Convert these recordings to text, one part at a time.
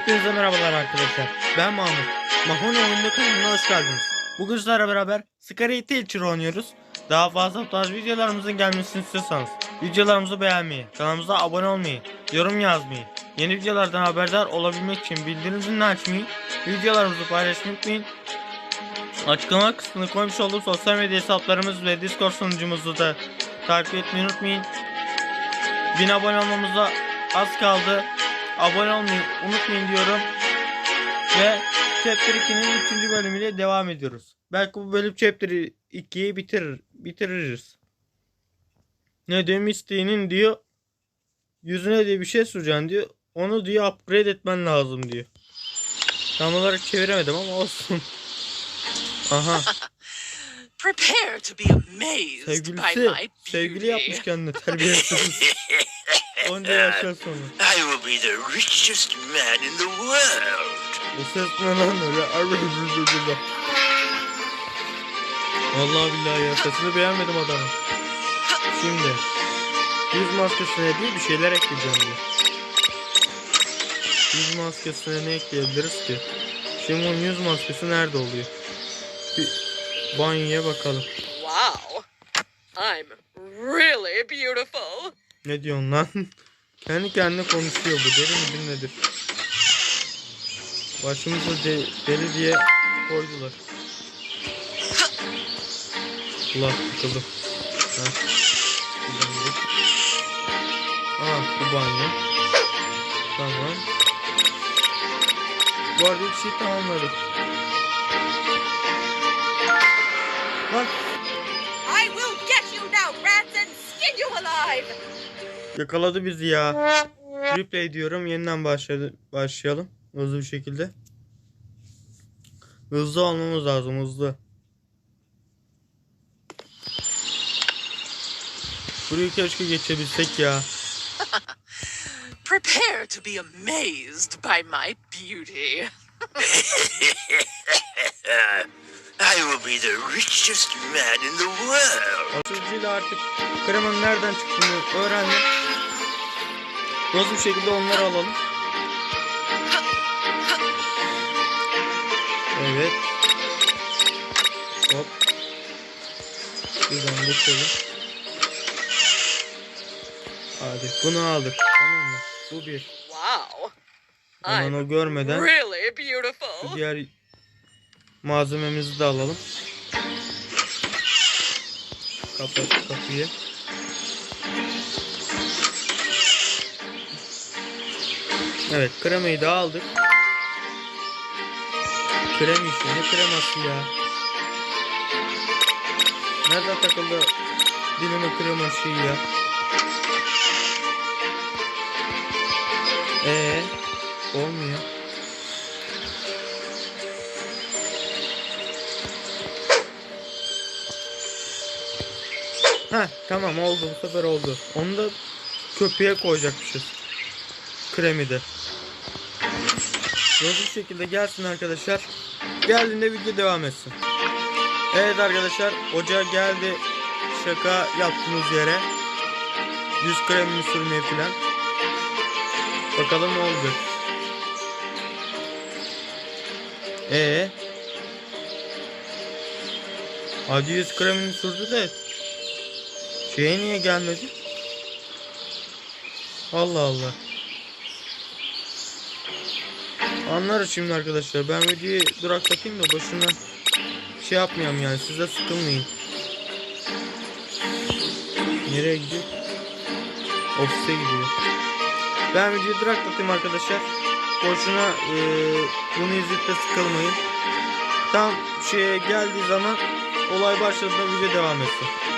Hepinize merhabalar arkadaşlar. Ben Mahmut. Mahone oyunda kanalına hoş geldiniz. Bugün sizlerle beraber Scary Teacher oynuyoruz. Daha fazla tarz videolarımızın gelmesini istiyorsanız videolarımızı beğenmeyi, kanalımıza abone olmayı, yorum yazmayı, yeni videolardan haberdar olabilmek için bildirim zilini açmayı, videolarımızı paylaşmayı unutmayın. Açıklama kısmına koymuş olduğum sosyal medya hesaplarımız ve Discord sunucumuzu da takip etmeyi unutmayın. 1000 abone olmamıza az kaldı abone olmayı unutmayın diyorum. Ve Chapter 2'nin 3. bölümüyle devam ediyoruz. Belki bu bölüm Chapter 2'yi bitirir, bitiririz. Ne demiş isteğinin diyor. Yüzüne diye bir şey soracaksın diyor. Onu diyor upgrade etmen lazım diyor. Tam olarak çeviremedim ama olsun. Aha. Prepare to be amazed sevgilisi, by my beauty. Sevgili yapmış kendine terbiyesiz. Onca yaşa sonra. I will be the richest man in the world. O ses ne lan öyle? Vallahi billahi ya sesini beğenmedim adamı. Şimdi yüz maskesine değil bir şeyler ekleyeceğim diye. Yüz maskesine ne ekleyebiliriz ki? Şimdi bunun yüz maskesi nerede oluyor? Bir banyoya bakalım. Wow. I'm really beautiful. Ne diyorsun lan? Kendi kendine konuşuyor bu. Deli midir nedir? Başımıza de- deli diye koydular. Allah tıkıldım. Ha. Aa bu banyo. Tamam. Bu arada bir şey tamamladık. Lan alive! Yakaladı bizi ya. Replay diyorum. Yeniden başladı, başlayalım. Hızlı bir şekilde. Hızlı olmamız lazım. Hızlı. Burayı keşke geçebilsek ya. Prepare to be amazed by my beauty. I will be the richest man in the world. Atıcıyla artık kremanın nereden çıktığını öğrendim. Hızlı bir şekilde onları alalım. Evet. Hop. Buradan geçelim. Hadi bunu aldık. Tamam mı? Bu bir. Wow. Hemen o görmeden really beautiful. diğer malzememizi de alalım. Kapat kapıyı. Evet kremayı da aldık. Krem işi ne kreması ya? Nerede takıldı dilime krema şeyi ya? Ee, olmuyor. Heh tamam oldu bu sefer oldu. Onu da köpüğe koyacakmışız. Kremi de. Bir şekilde gelsin arkadaşlar. Geldiğinde video devam etsin. Evet arkadaşlar ocağa geldi. Şaka yaptığımız yere. Yüz kremini sürmeye filan. Bakalım ne olacak. Ee. Hadi yüz kremini sürdü de Şeye niye gelmedi? Allah Allah. Anlarız şimdi arkadaşlar. Ben videoyu duraklatayım da boşuna şey yapmayayım yani. Siz de sıkılmayın. Nereye gidiyor? Ofise gidiyor. Ben videoyu duraklatayım arkadaşlar. Boşuna eee, bunu izleyip de sıkılmayın. Tam şeye geldiği zaman olay başladığında video devam etsin.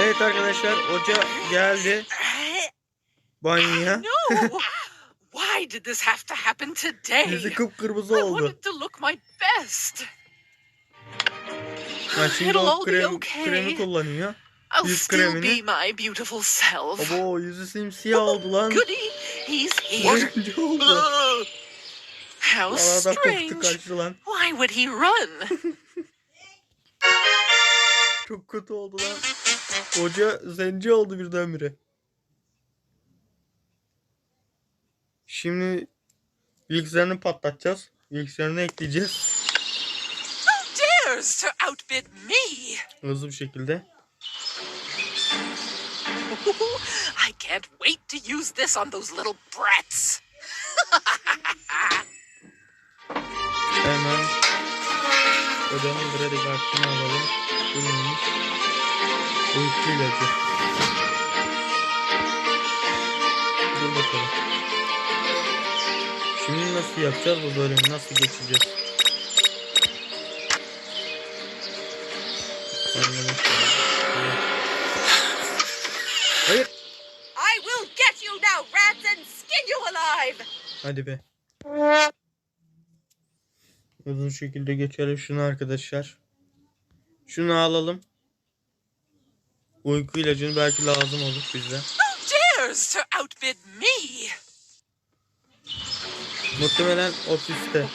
Evet arkadaşlar hoca geldi banyoya. Why did this have to happen today? Yüzü kıpkırmızı I oldu. wanted to look my best. Ha, şimdi o krem, kremi kullanıyor. I'll yüz still kremini. be my beautiful self. Abo yüzü simsiyah oldu lan. Goody, he's here. Oyuncu oldu. How Arada koptu strange. kaçtı lan. Why would he run? Çok kötü oldu lan. Hoca zenci oldu birdenbire. Şimdi Bilgisayarını patlatacağız. Bilgisayarını ekleyeceğiz. Hızlı bir şekilde. I can't wait to use this on those little brats. Hemen odanın kredi kartını alalım. Neymiş? Uyku ilacı. Dur bakalım. Şimdi nasıl yapacağız bu bölümü? Nasıl geçeceğiz? Hayır. I will get you now, rats, and skin you alive! Hadi be. Uzun şekilde geçelim şunu arkadaşlar. Şunu alalım. Uyku ilacını belki lazım olur bize. Who dares to outbid me? Muhtemelen ofiste.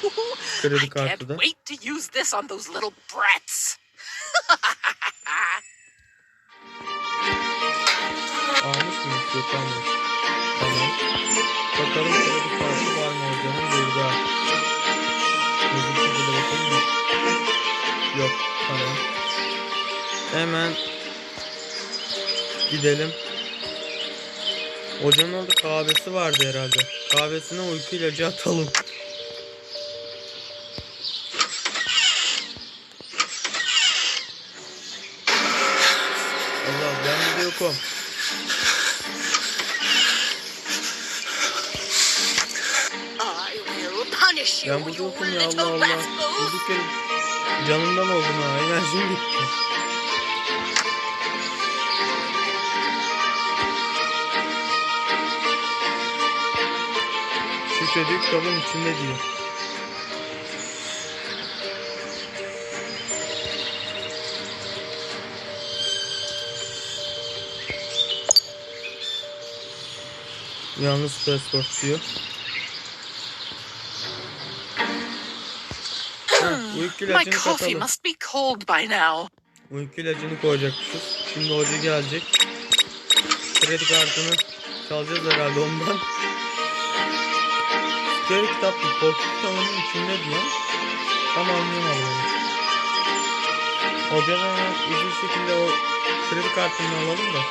Kredi kartı da. wait to use this on those little brats. Almış mıyız? Yok almış. Gidelim. Hocanın orada kahvesi vardı herhalde. Kahvesine uyku ilacı atalım. Allah ben burada yokum. Ben burada yokum ya Allah Allah. Durduk yere canımdan oldum ha. Enerjim gitti. Şifreli kitabın içinde diyor. Yalnız passport diyor. My coffee must be cold by now. Uyku ilacını koyacakmışız. Şimdi hoca gelecek. Kredi kartını çalacağız herhalde ondan. Kredi kitap bu. Korku kitabının içinde diyor. Tam anlayamadım onu. Hocadan uzun şekilde o kredi kartını alalım da.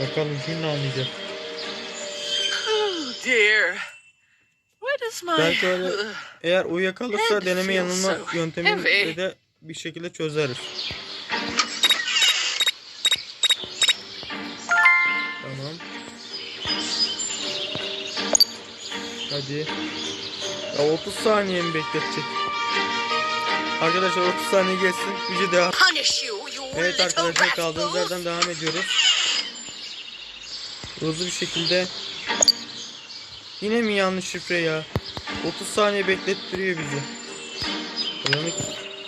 Bakalım şimdi anlayacak. Oh dear. What is my... Belki öyle eğer uyuyakalırsa deneme yanılma heavy. de bir şekilde çözeriz. Hadi. Ya 30 saniye mi bekletecek? Arkadaşlar 30 saniye geçsin. Video devam. Evet arkadaşlar kaldığımız yerden devam ediyoruz. Hızlı bir şekilde. Yine mi yanlış şifre ya? 30 saniye beklettiriyor bizi.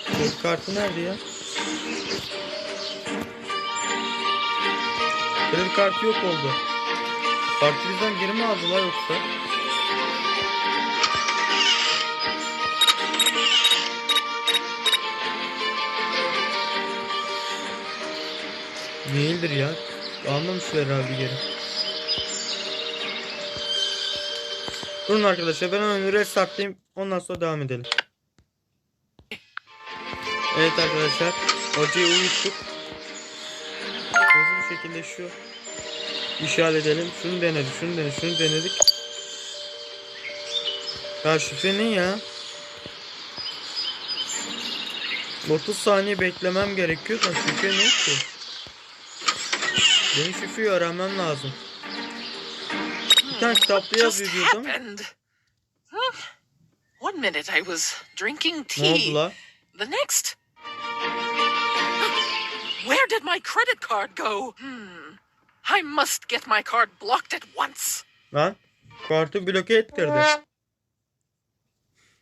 Kredi kartı nerede ya? Kredi kartı yok oldu. Kartı bizden geri mi aldılar yoksa? Değildir ya. Almamışlar herhalde geri. Durun arkadaşlar ben hemen restartlayayım. Ondan sonra devam edelim. Evet arkadaşlar. Hocayı uyuttuk. Hızlı şekilde şu işi halledelim. Şunu denedik, şunu denedik, şunu denedik. Ya şifre ne ya? 30 saniye beklemem gerekiyor da şifre ne ki? Benim şifreyi öğrenmem lazım. Bir tane kitapta Just yazıyor diyordu ama. happened? Huh? One minute I was drinking Ne tea. oldu la? The next. Where did my credit card go? Hmm. I must get my card blocked at once. Lan kartı bloke ettirdi.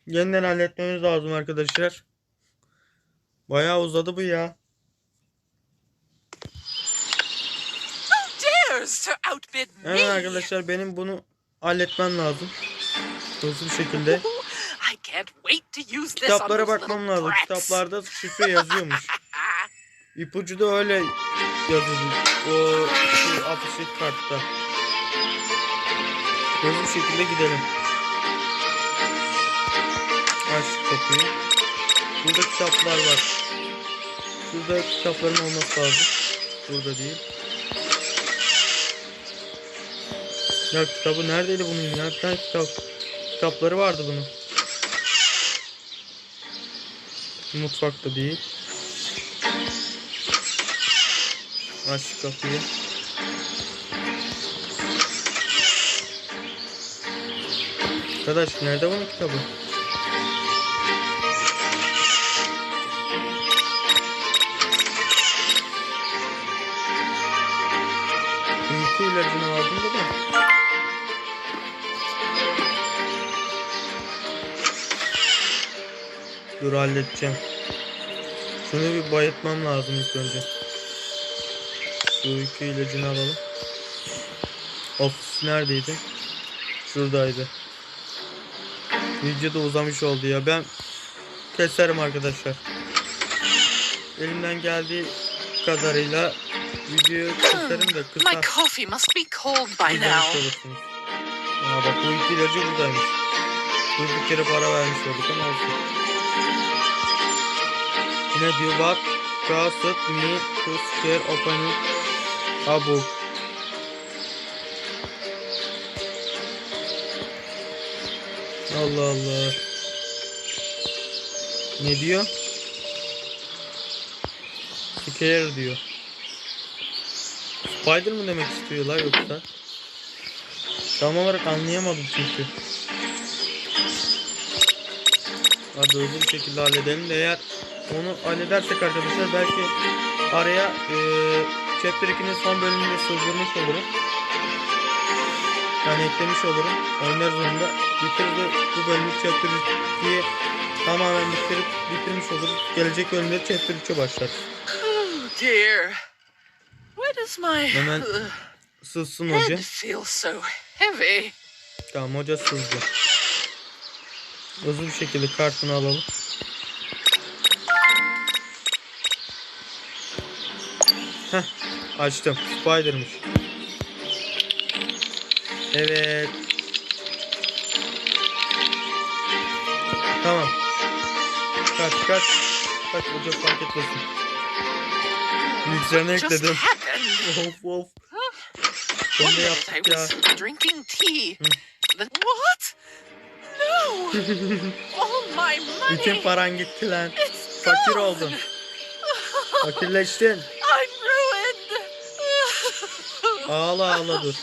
Yeniden halletmemiz lazım arkadaşlar. Bayağı uzadı bu ya. Who outbid me? Evet arkadaşlar benim bunu halletmem lazım. Hızlı bir şekilde. I can't wait to use this Kitaplara bakmam lazım. Kitaplarda şifre yazıyormuş. İpucu da öyle yazıldı. O şu afişlik kartta. Hızlı bir şekilde gidelim. Aç kapıyı. Burada kitaplar var. Şurada kitapların olması lazım. Burada değil. Ya kitabı neredeydi bunun ya? Bir kitap. Kitapları vardı bunun. Mutfakta değil. Aç şu kapıyı. Arkadaş nerede bunun kitabı? Uyku ilacını aldım da da. Dur halledeceğim. Şunu bir bayıtmam lazım ilk önce. Şu uyku ilacını alalım. Ofis neredeydi? Şuradaydı. Video da uzamış oldu ya. Ben keserim arkadaşlar. Elimden geldiği kadarıyla videoyu keserim de kısa. My coffee must be cold by now. olursunuz. Ya bak bu iki ilacı buradaymış. Durduk yere para vermiş olduk ama olsun. Ne diyor bak. Trusted me to scare opening a book. Allah Allah. Ne diyor? Scare diyor. Spider mı demek istiyorlar yoksa? Tam olarak anlayamadım çünkü. Hadi hızlı bir şekilde halledelim de eğer onu halledersek arkadaşlar belki araya eee Chapter 2'nin son bölümünde sızdırmış olurum. Yani eklemiş olurum. Oynar zorunda bitirip bu bölümü Chapter 2'yi tamamen bitirip bitirmiş oluruz. Gelecek bölümde Chapter 3'e başlar. Oh dear. Why does my Hemen Sızsın hoca. feel so heavy? Tamam hoca sızdı. Hızlı bir şekilde kartını alalım. Heh, açtım. Spider'mış. Evet. Tamam. Kaç kaç. Kaç hoca fark etmesin. Bilgisayarına ekledim. of of. Onu da yaptık ya. drinking tea. What? No! All my Bütün money. paran gitti lan. Fakir oldun. Fakirleştin. Ağla ağla dur.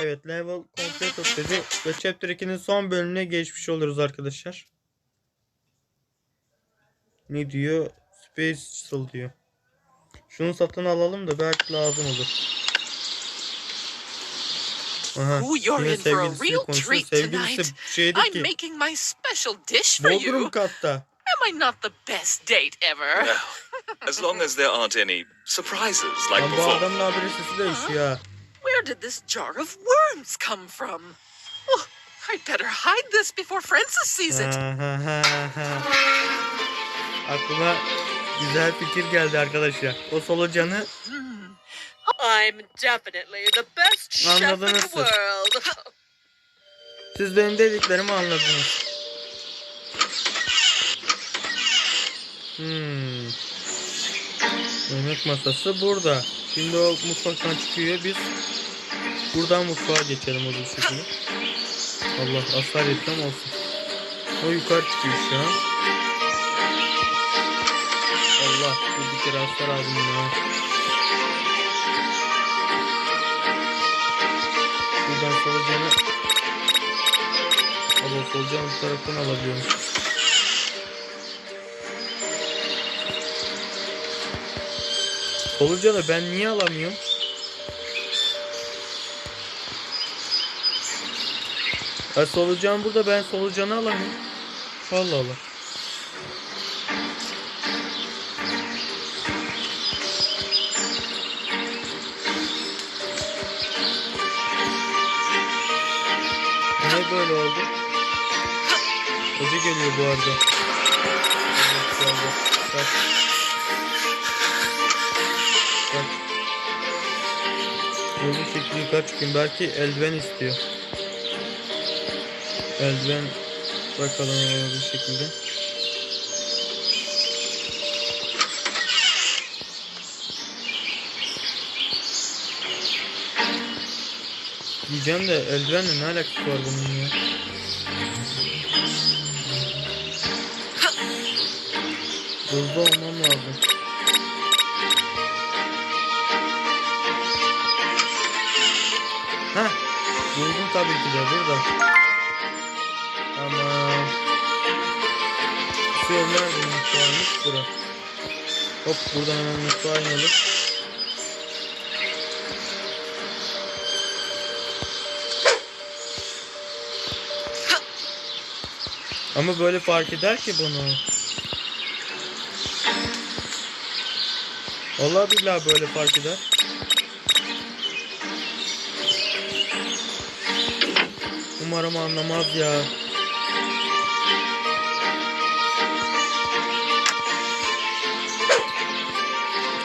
Evet level complete dedi ve chapter 2'nin son bölümüne geçmiş oluruz arkadaşlar. Ne diyor? Space Shuttle diyor. Şunu satın alalım da belki lazım olur. Aha. Ooh, you're in for a real treat tonight. şeydi I'm ki making my special dish for Bodrum katta. Am I not the best date ever? Well, as long as there aren't any surprises like Lan bu before. adamın haberi sesi değişiyor ha. Where did this jar of worms come from? Oh, I'd better hide this before Francis sees it. Ha, ha, ha, ha. Aklıma güzel fikir geldi arkadaşlar. O solucanı Hmm. I'm definitely the best chef in Anladınız the siz. world. siz benim dediklerimi anladınız. Hmm. Yemek masası burada. Şimdi o mutfaktan çıkıyor. Biz buradan mutfağa geçelim o şekilde. Allah asar yetsem olsun. O yukarı çıkıyor şu an. Allah bir kere asar aldım ya. Buradan solucanı Allah solucanı bu taraftan alabiliyormuş. Solucanı ben niye alamıyorum? Ha solucan burada ben solucanı alamıyorum. Allah Allah. Niye böyle oldu? Hoca geliyor bu arada. Evet, Hızlı şekilde yukarı çıkayım. Belki eldiven istiyor. Eldiven bakalım bu şekilde. Diyeceğim de eldivenle ne alakası var bunun ya? Hızlı olmam lazım. Heh. Buldum tabii ki de burada. Tamam. Şu ev nerede mutfağıymış bura. Hop buradan hemen mutfağa inelim. Ama böyle fark eder ki bunu. Vallahi billahi böyle fark eder. Umarım anlamaz ya.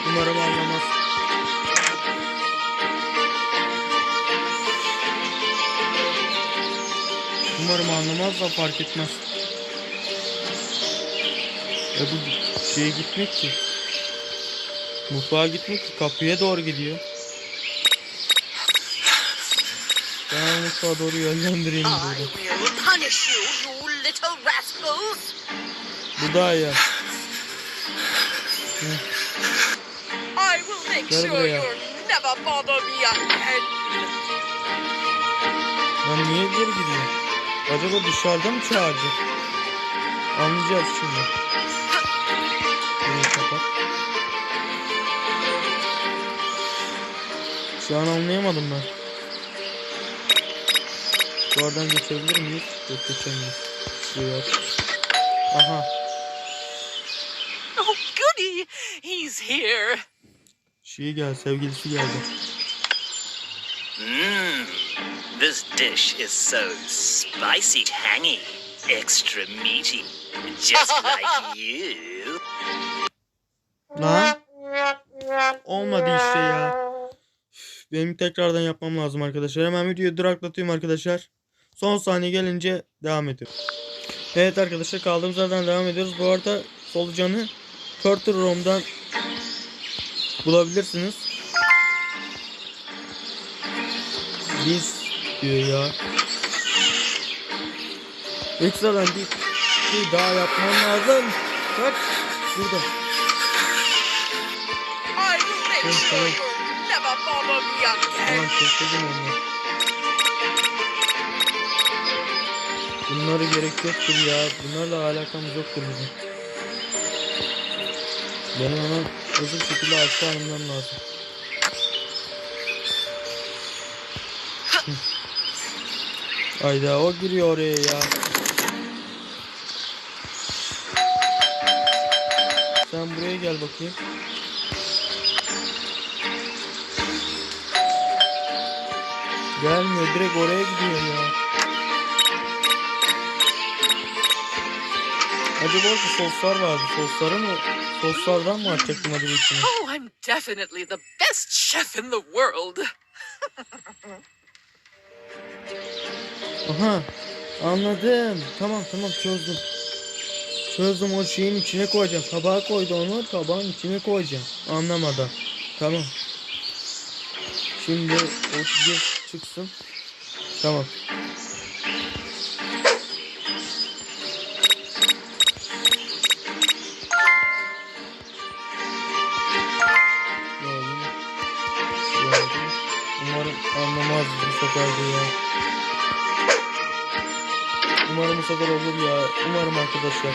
Umarım anlamaz. Umarım anlamaz da fark etmez. Ya bu şeye gitmek ki. Mutfağa gitmek ki kapıya doğru gidiyor. Ben mutfağa doğru yönlendireyim I burada. will punish you, you little rascals. Bu daha iyi. I will make Gel sure buraya. you'll never bother me again. Lan niye geri gidiyor? Acaba dışarıda mı çağıracak? Anlayacağız şimdi. Burayı kapat. Şu an anlayamadım ben. Bu aradan geçebilir miyiz? Yok geçemeyiz. Aç. Aha. Oh, goody! He's here. Şey geldi, sevgilisi geldi. Mmm. This dish is so spicy tangy. Extra meaty. Just like you. Lan. Olmadı işte ya. Benim tekrardan yapmam lazım arkadaşlar. Hemen videoyu duraklatıyorum arkadaşlar. Son saniye gelince devam ediyorum. Evet arkadaşlar kaldığımız yerden devam ediyoruz. Bu arada solucanı Turtle Room'dan bulabilirsiniz. Biz diyor ya. Ekstradan bir şey daha yapmam lazım. Kaç. Burada. I will make Yes, sure Bunlara gerek yoktur ya. Bunlarla alakamız yoktur bizim. Benim hemen hızlı şekilde aşağı inmem lazım. Hayda o giriyor oraya ya. Sen buraya gel bakayım. Gelmiyor direkt oraya gidiyor ya. Acaba orada soslar vardı. Sosları mı? Soslardan mı açacaktım acaba içine? Oh, I'm definitely the best chef in the world. Aha anladım. Tamam tamam çözdüm. Çözdüm o şeyin içine koyacağım. Tabağa koydu onu tabağın içine koyacağım. Anlamadan. Tamam. Şimdi o çıksın. Tamam. Anlamaz bu sefer de ya. Umarım bu sefer olur ya. Umarım arkadaşlar.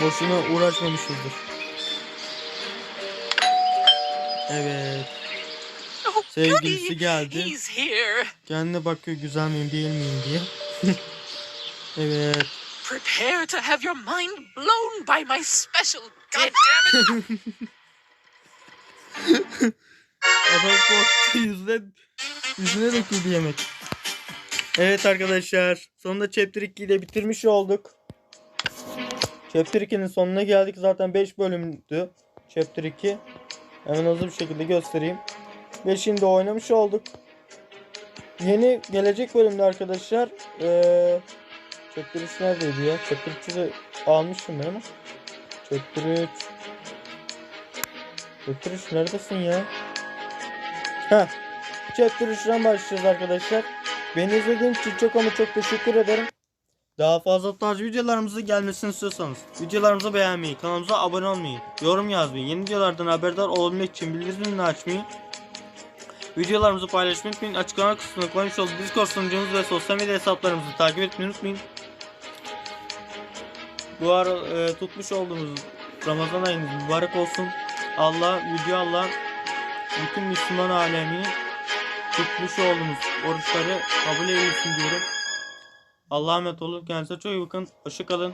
Boşuna uğraşmamışızdır. Evet. Oh, Sevgilisi geldi. Kendine bakıyor güzel miyim değil miyim diye. evet. Prepare to have your mind blown by my special. God damn it! Adam korktu yüzüne, yüzüne döküldü yemek. Evet arkadaşlar. Sonunda chapter 2'yi de bitirmiş olduk. Chapter 2'nin sonuna geldik. Zaten 5 bölümdü. Chapter 2. Hemen hızlı bir şekilde göstereyim. 5'ini de oynamış olduk. Yeni gelecek bölümde arkadaşlar. Eee Chapter 3 neredeydi ya? Chapter 3'ü de almışım ben ama. Chapter 3. Chapter 3 neredesin ya? Heh. Chapter 3'ten başlayacağız arkadaşlar. Beni izlediğiniz için çok ama çok teşekkür ederim. Daha fazla tarz videolarımızın gelmesini istiyorsanız videolarımızı beğenmeyi, kanalımıza abone olmayı, yorum yazmayı, yeni videolardan haberdar olabilmek için bildirimleri açmayı, videolarımızı paylaşmayı unutmayın. Açıklama kısmına koymuş olduğu Discord sunucumuzu ve sosyal medya hesaplarımızı takip etmeyi unutmayın. Bu ara e, tutmuş olduğumuz Ramazan ayınız mübarek olsun. Allah, Yüce Allah bütün Müslüman alemi tutmuş olduğumuz oruçları kabul eylesin diyorum. Allah'a emanet olun. Kendinize çok iyi bakın. Hoşçakalın.